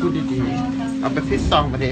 พูดดีๆ เอาไปซิสซองมาดิ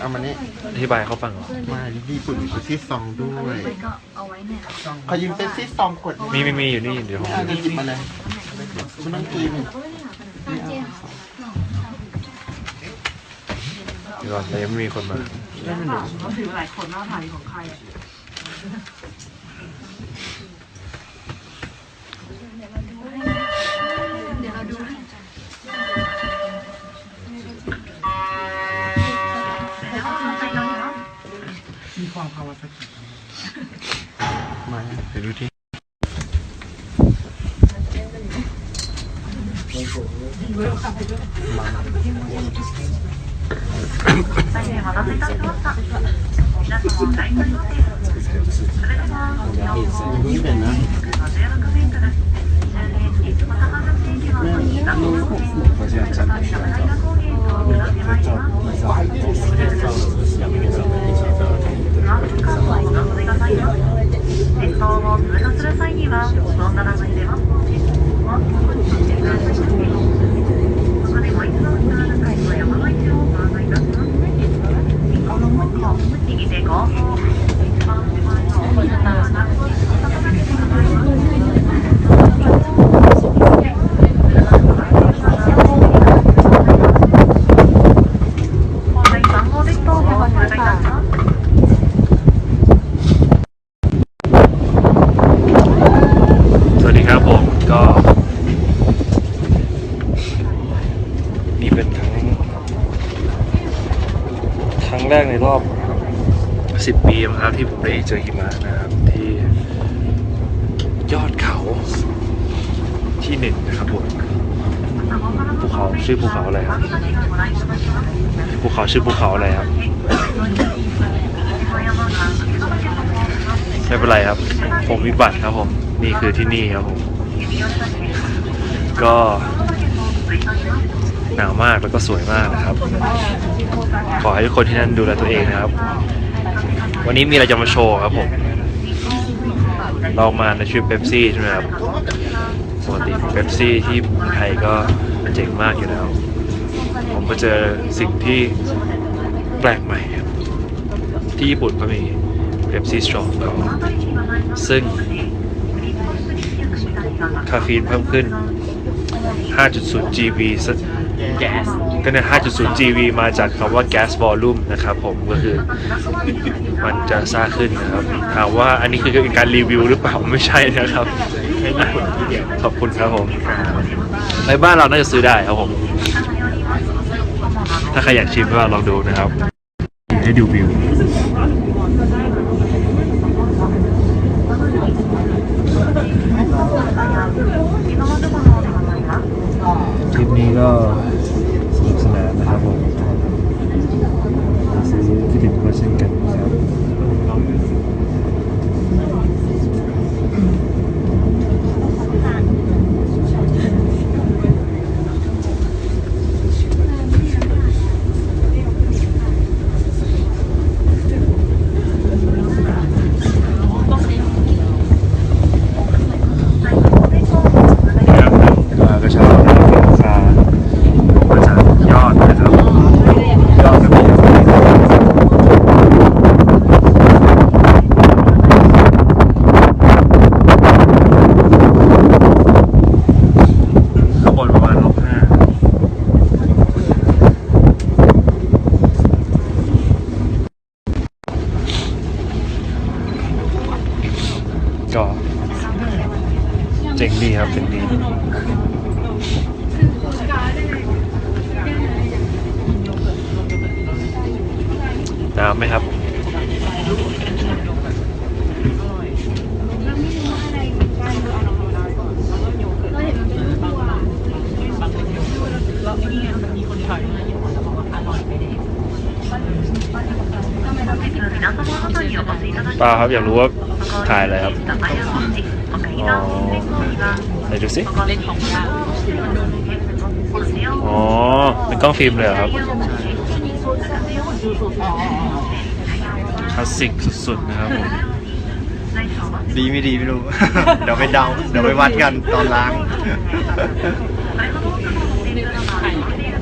เอามานี่อธิบายให้เขาฟังเหรอมาญี่ปุ่นมีซิสซองด้วยก็เอาไว้เนี่ยขอยืมเป็นซิสซองกดมีมีมีอยู่นี่เดี๋ยวผมอะหยิบมาเลยคุณต้องกินเดี๋ยวก่อนแต่ยังไม่มีคนมาเขาถือหลายคนว่าถ่ายของใคร วามภาวะสักทีมาเดี๋ยวดูที่นี่เป็นนะ สวัสดีครับผมก็ นี่เป็นครั้ง ครั้งแรกในรอบ 10 ปีมั้งครับที่ผมได้เจอหิมะนะครับที่ยอดเขาที่หนึ่งนะครับผมภูเขาชื่อภูเขาอะไรครับภูเขาชื่อภูเขาอะไรครับไม่เป็นไรครับ ผมมีบัตรครับผมนี่คือที่นี่ครับผมก็ หนาวมากแล้วก็สวยมากนะครับ ขอให้ทุกคนที่นั่นดูแลตัวเองนะครับ วันนี้มีอะไรจะมาโชว์ครับผม เรามาในชื่อเ e ปซี่ใช่ไหมครับปกติเ e ปซี่ที่ไทยก็เจ๋งมากอยู่แล้ว ผมมาเจอสิ่งที่แปลกใหม่ครับ ที่ญี่ปุ่นก็มีเ e ปซี่สตรองก็ซึ่งคาเฟอีนเพิ่มขึ้น 5.0 GV แก๊สก็เนี่ย 5.0 GV มาจากคำว่า gas volume นะครับผมก็คือมันจะซ่าขึ้นนะครับ ถามว่าอันนี้คือการรีวิวหรือเปล่าไม่ใช่นะครับ ขอบคุณครับผมในบ้านเราน่าจะซื้อได้ครับผม ถ้าใครอยากชิมก็ลองดูนะครับ ให้ดูวิว คลิปนี้ก็สนุกสนานนะครับผมซื้อคิดถึงก็เช่นกันนะครับ ครับอ่ากระเช้าที่เป็นราคาลงมาจากยอดนะครับ ยอดก็มีข้างบนประมาณลบห้า ก็เจ๋งดีครับเจ๋งดีน้ำไหมครับ เปล่าครับอยากรู้ว่าถ่ายอะไรครับอ๋อไหนดูสิอ๋อเป็นกล้องฟิล์มเลยครับคลาสสิกสุดๆนะครับผมดีไม่ดีไม่รู้ เดี๋ยวไปเดาเดี๋ยวไปวัดกันตอนล้าง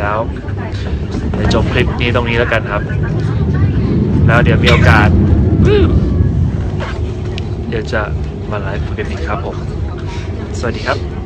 แล้วจบคลิปนี้ตรงนี้แล้วกันครับ แล้วเดี๋ยวมีโอกาส เดี๋ยวจะมาไลฟ์กันอีกครับผม สวัสดีครับ